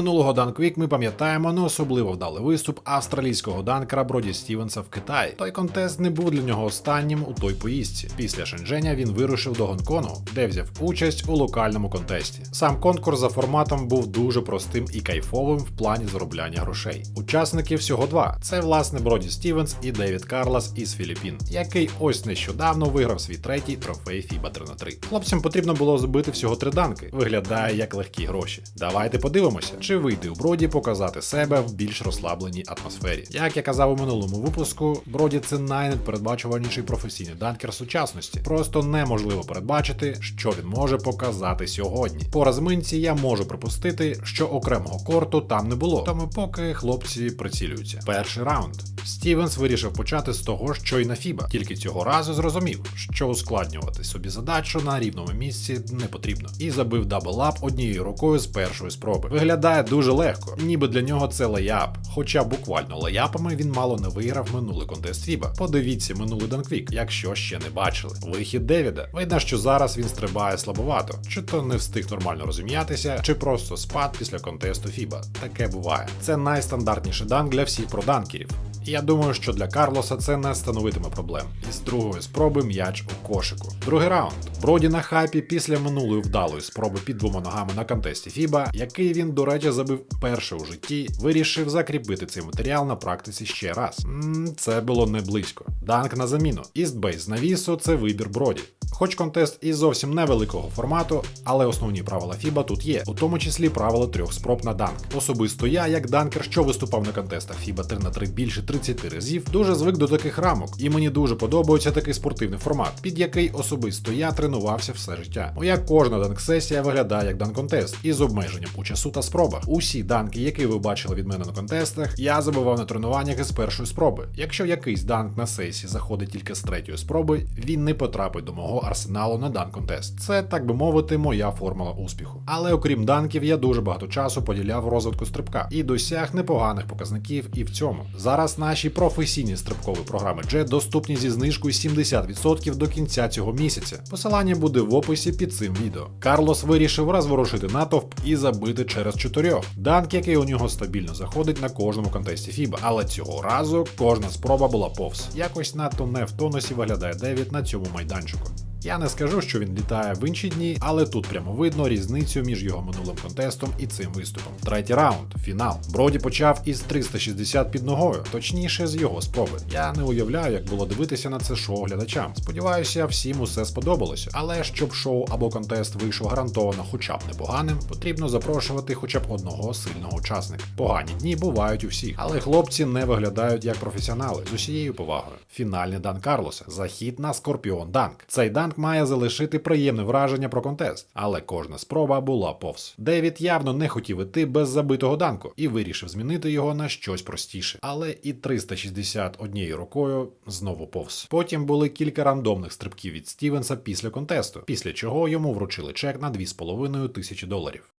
Минулого Данквік ми пам'ятаємо не особливо вдалий виступ австралійського данкера Броді Стівенса в Китаї. Той контест не був для нього останнім у той поїздці. Після Шенженя він вирушив до Гонконгу, де взяв участь у локальному контесті. Сам конкурс за форматом був дуже простим і кайфовим в плані заробляння грошей. Учасників всього два: це власне Броді Стівенс і Девід Карлас із Філіппін, який ось нещодавно виграв свій третій трофей FIBA 3 на 3 Хлопцям потрібно було збити всього три данки. Виглядає як легкі гроші. Давайте подивимося, чи вийти у Броді показати себе в більш розслабленій атмосфері. Як я казав у минулому випуску, Броді це найнепередбачуваніший професійний данкер сучасності. Просто неможливо передбачити, що він може показати сьогодні. По розминці я можу припустити, що окремого корту там не було, тому поки хлопці прицілюються. Перший раунд. Стівенс вирішив почати з того, що й на Фіба, тільки цього разу зрозумів, що ускладнювати собі задачу на рівному місці не потрібно, і забив дабл-ап однією рукою з першої спроби. Виглядає дуже легко, ніби для нього це леяп. Хоча буквально леяпами він мало не виграв минулий контест Фіба. Подивіться минулий данквік, якщо ще не бачили. Вихід Девіда. Видно, що зараз він стрибає слабовато, чи то не встиг нормально розім'ятися, чи просто спад після контесту Фіба. Таке буває. Це найстандартніший данк для всіх проданкерів. Я думаю, що для Карлоса це не становитиме проблем. Із другої спроби м'яч у кошику. Другий раунд. Броді на хайпі після минулої вдалої спроби під двома ногами на контесті Фіба, який він, до речі, забив перше у житті, вирішив закріпити цей матеріал на практиці ще раз. це було не близько. Данк на заміну. Істбейс навісу це вибір Броді. Хоч контест і зовсім невеликого формату, але основні правила FIBA тут є, у тому числі правило трьох спроб на данк. Особисто я, як данкер, що виступав на контестах FIBA 3 на 3 більше 30 разів, дуже звик до таких рамок, і мені дуже подобається такий спортивний формат, під який особисто я тренувався все життя. Моя кожна данк-сесія виглядає як данк-контест із обмеженням у часу та спробах. Усі данки, які ви бачили від мене на контестах, я забивав на тренуваннях із першої спроби. Якщо якийсь данк на сесії заходить тільки з третьої спроби, він не потрапить до мого арсеналу на дан контест. Це, так би мовити, моя формула успіху. Але окрім данків, я дуже багато часу поділяв розвитку стрибка і досяг непоганих показників і в цьому. Зараз наші професійні стрибкові програми Jet доступні зі знижкою 70% до кінця цього місяця. Посилання буде в описі під цим відео. Карлос вирішив розворушити натовп і забити через чотирьох. Данк, який у нього стабільно заходить на кожному контесті FIBA. Але цього разу кожна спроба була повз. Якось надто не в тонусі виглядає Девід на цьому майданчику. Я не скажу, що він літає в інші дні, але тут прямо видно різницю між його минулим контестом і цим виступом. Третій раунд, фінал. Броді почав із 360 під ногою, точніше з його спроби. Я не уявляю, як було дивитися на це шоу глядачам. Сподіваюся, всім усе сподобалося. Але щоб шоу або контест вийшов гарантовано хоча б непоганим, потрібно запрошувати хоча б одного сильного учасника. Погані дні бувають у всіх, але хлопці не виглядають як професіонали з усією повагою. Фінальний дан Карлоса. Захід на Скорпіон Данк. Цей данк має залишити приємне враження про контест, але кожна спроба була повз. Девід явно не хотів іти без забитого данку і вирішив змінити його на щось простіше. Але і 360 однією рукою знову повз. Потім були кілька рандомних стрибків від Стівенса після контесту, після чого йому вручили чек на 2,5 тисячі доларів.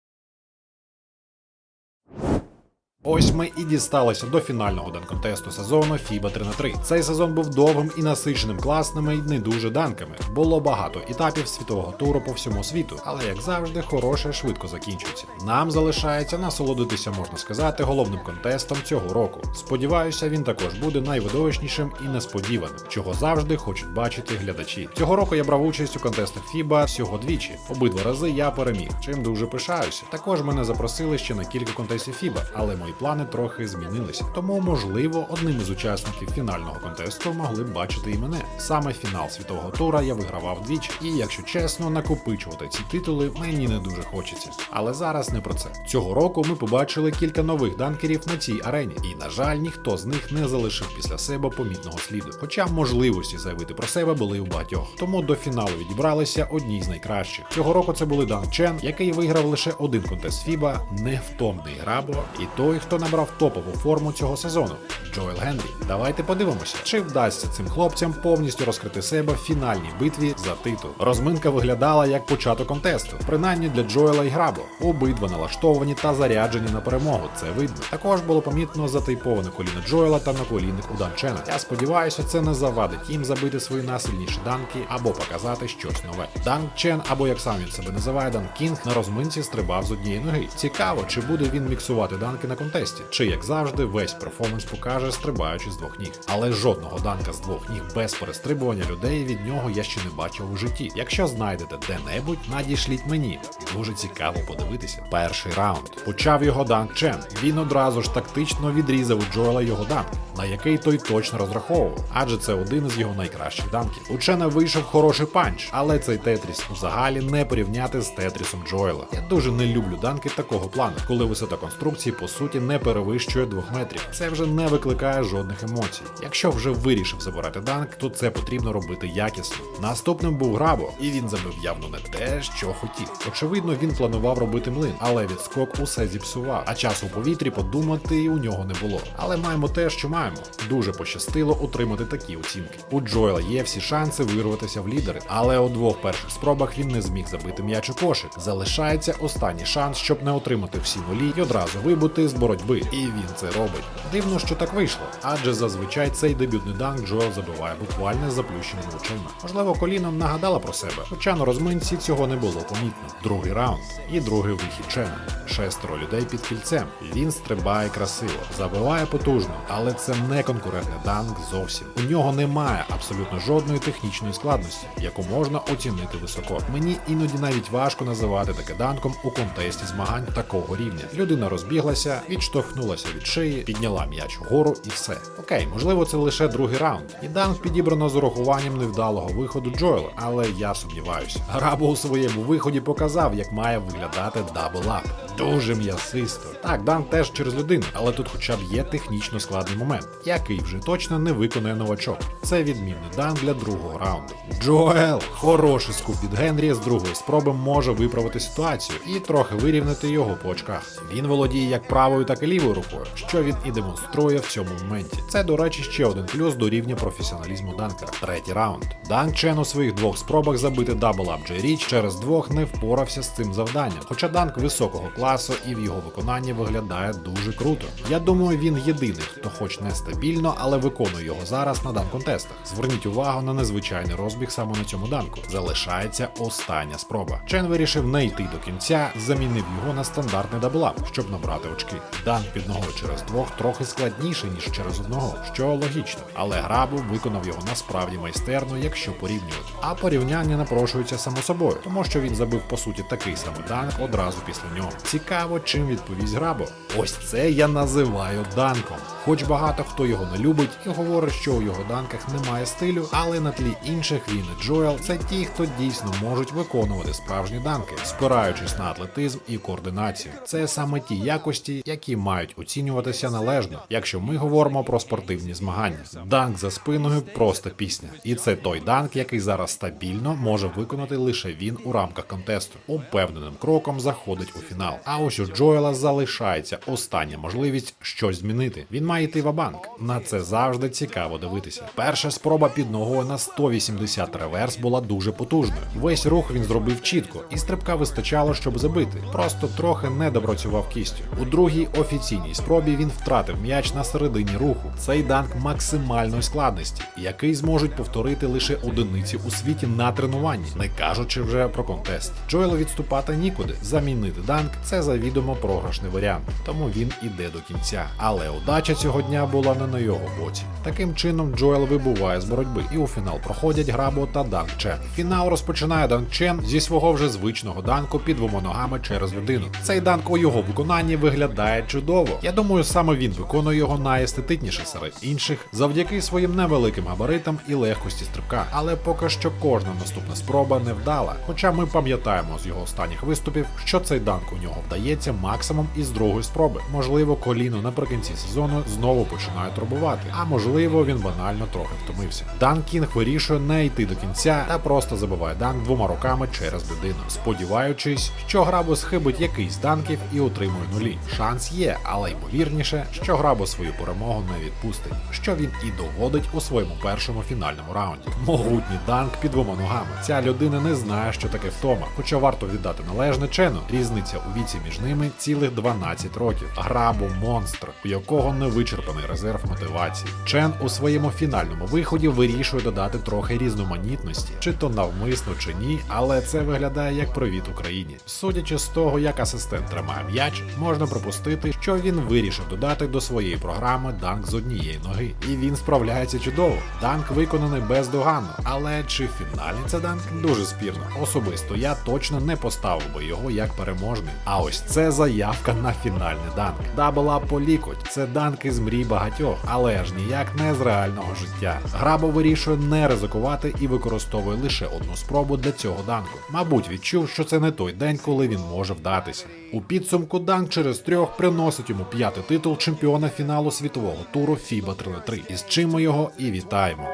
Ось ми і дісталися до фінального данконтесту сезону FIBA 3 на 3 Цей сезон був довгим і насиченим класними і не дуже данками. Було багато етапів світового туру по всьому світу, але як завжди, хороше швидко закінчується. Нам залишається насолодитися, можна сказати, головним контестом цього року. Сподіваюся, він також буде найвидовищнішим і несподіваним, чого завжди хочуть бачити глядачі. Цього року я брав участь у контестах FIBA всього двічі. Обидва рази я переміг, чим дуже пишаюся. Також мене запросили ще на кілька контестів FIBA, але мої плани трохи змінилися. Тому, можливо, одним із учасників фінального контесту могли б бачити і мене. Саме фінал світового тура я вигравав двічі, і, якщо чесно, накопичувати ці титули мені не дуже хочеться. Але зараз не про це. Цього року ми побачили кілька нових данкерів на цій арені, і, на жаль, ніхто з них не залишив після себе помітного сліду. Хоча можливості заявити про себе були у багатьох. Тому до фіналу відібралися одні з найкращих. Цього року це були Дан Чен, який виграв лише один контест FIBA, невтомний грабо, і той, хто набрав топову форму цього сезону Джоел Генрі. Давайте подивимося, чи вдасться цим хлопцям повністю розкрити себе в фінальній битві за титул. Розминка виглядала як початок контесту, принаймні для Джоела і Грабо. Обидва налаштовані та заряджені на перемогу. Це видно. Також було помітно затейповане коліно Джоела та наколінник у Данчена. Я сподіваюся, це не завадить їм забити свої найсильніші данки або показати щось нове. Дан Чен, або як сам він себе називає, Дан Кінг на розминці стрибав з однієї ноги. Цікаво, чи буде він міксувати данки на контесті, чи як завжди, весь перформанс покаже, стрибаючи з двох ніг. Але жодного данка з двох ніг без перестрибування людей від нього я ще не бачив у житті. Якщо знайдете де-небудь, надішліть мені. Дуже цікаво подивитися. Перший раунд. Почав його данк Чен. Він одразу ж тактично відрізав у Джоела його данк, на який той точно розраховував, адже це один із його найкращих данків. У Чена вийшов хороший панч, але цей Тетріс у не порівняти з Тетрісом Джоела. Я дуже не люблю данки такого плану, коли висота конструкції по суті не перевищує 2 метрів. Це вже не викликає жодних емоцій. Якщо вже вирішив забирати данк, то це потрібно робити якісно. Наступним був Грабо, і він забив явно не те, що хотів. Очевидно, він планував робити млин, але відскок усе зіпсував. А часу у повітрі подумати у нього не було. Але маємо те, що маємо. Дуже пощастило отримати такі оцінки. У Джоела є всі шанси вирватися в лідери, але у двох перших спробах він не зміг забити м'яч у кошик. Залишається останній шанс, щоб не отримати всі нулі і одразу вибути з боротьби. І він це робить. Дивно, що так вийшло, адже зазвичай цей дебютний данк Джоел забиває буквально заплющеними очима. Можливо, коліном нагадала про себе, хоча на розминці цього не було помітно. Другий раунд і другий вихід Чена. Шестеро людей під кільцем. Він стрибає красиво, забиває потужно, але це не конкурентний данк зовсім. У нього немає абсолютно жодної технічної складності, яку можна оцінити високо. Мені іноді навіть важко називати таке данком у контесті змагань такого рівня. Людина розбіглася, відштовхнулася від шиї, підняла м'яч вгору і все. Окей, можливо, це лише другий раунд. І данк підібрано з урахуванням невдалого виходу Джоела, але я сумніваюся. Грабо у своєму виході показав, як має виглядати дабл-ап. Дуже м'ясисто. Так, данк теж через людину, але тут хоча б є технічно складний момент, який вже точно не виконує новачок. Це відмінний дан для другого раунду. Джоел, хороший скуп від Генрі з другої спроби може виправити ситуацію і трохи вирівняти його по очках. Він володіє як правою, так і лівою рукою, що він і демонструє в цьому моменті. Це, до речі, ще один плюс до рівня професіоналізму данкера. Третій раунд. Данк Чен у своїх двох спробах забити дабл-ап Джей Річ через двох не впорався з цим завданням. Хоча данк високого класу і в його виконанні виглядає дуже круто. Я думаю, він єдиний, хто хоч не стабільно, але виконує його зараз на данк-контестах. Зверніть увагу на незвичайний розбіг саме на цьому данку. Залишається остання спроба. Чен вирішив не йти до кінця, замінив його на стандартний даблап, щоб набрати очки. Данк під ногою через двох трохи складніший, ніж через одного, що логічно. Але грабу виконав його насправді майстерно, якщо порівнювати. А порівняння напрошується само собою, тому що він забив по суті такий самий данк одразу після нього. Цікаво, чим відповість Грабо. Ось це я називаю данком. Хоч багато хто його не любить і говорить, що у його данках немає стилю, але на тлі інших він і Джоел це ті, хто дійсно можуть виконувати справжні данки, спираючись на атлетизм і координацію. Це саме ті якості, які мають оцінюватися належно, якщо ми говоримо про спортивні змагання. Данк за спиною просто пісня, і це той данк, який зараз стабільно може виконати лише він у рамках контесту. Упевненим кроком заходить у фінал. А ось у Джоела залишається остання можливість щось змінити. Він має йти в банк. На це завжди цікаво дивитися. Перша спроба під ногою на 180 реверс була дуже потужною. Весь рух він зробив чітко, і стрибка вистачало, щоб забити. Просто трохи не допрацював кістю. У другій офіційній спробі він втратив м'яч на середині руху. Цей данк максимальної складності, який зможуть повторити лише одиниці у світі на тренуванні, не кажучи вже про контест. Джоелу відступати нікуди. Замінити данк це завідомо програшний варіант, тому він іде до кінця. Але удача цього дня була не на його боці. Таким чином, Джоел вибуває з боротьби, і у фінал проходять Грабо та Данк Чен. Фінал розпочинає Данк Чен зі свого вже звичного данку під двома ногами через людину. Цей данк у його виконанні виглядає чудово. Я думаю, саме він виконує його найестетичніше серед інших завдяки своїм невеликим габаритам і легкості стрибка. Але поки що кожна наступна спроба не вдала. Хоча ми пам'ятаємо з його останніх виступів, що цей данк у нього вдається максимум із другої спроби. Можливо, коліно наприкінці сезону знову починає турбувати, а можливо, він банально трохи втомився. Дан Кінг вирішує не йти до кінця та просто забиває данк двома руками через людину, сподіваючись, що Грабо схибить якийсь данків і отримує нулі. Шанс є, але ймовірніше, що Грабо свою перемогу не відпустить, що він і доводить у своєму першому фінальному раунді. Могутній данк під двома ногами. Ця людина не знає, що таке втома, хоча варто віддати належне чену. Різниця у віці між ними цілих 12 років. Грабо монстр, у якого невичерпаний резерв мотивації. Чен у своєму фінальному виході вирішує додати трохи різноманітності, чи то навмисно, чи ні, але це виглядає як привіт Україні. Судячи з того, як асистент тримає м'яч, можна припустити, що він вирішив додати до своєї програми данк з однієї ноги. І він справляється чудово. Данк виконаний бездоганно, але чи фінальний це данк дуже спірно. Особисто я точно не поставив би його як переможний. А ось це заявка на фінальний данк. Дабла по лікоть. Це данк із мрій багатьох, але ж ніяк не з реального життя. Грабо вирішує не ризикувати і використовує лише одну спробу для цього данку. Мабуть, відчув, що це не той день, коли він може вдатися. У підсумку данк через трьох приносить йому п'ятий титул чемпіона фіналу світового туру Фіба 3 на 3 із чим ми його і вітаємо.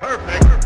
Perfect.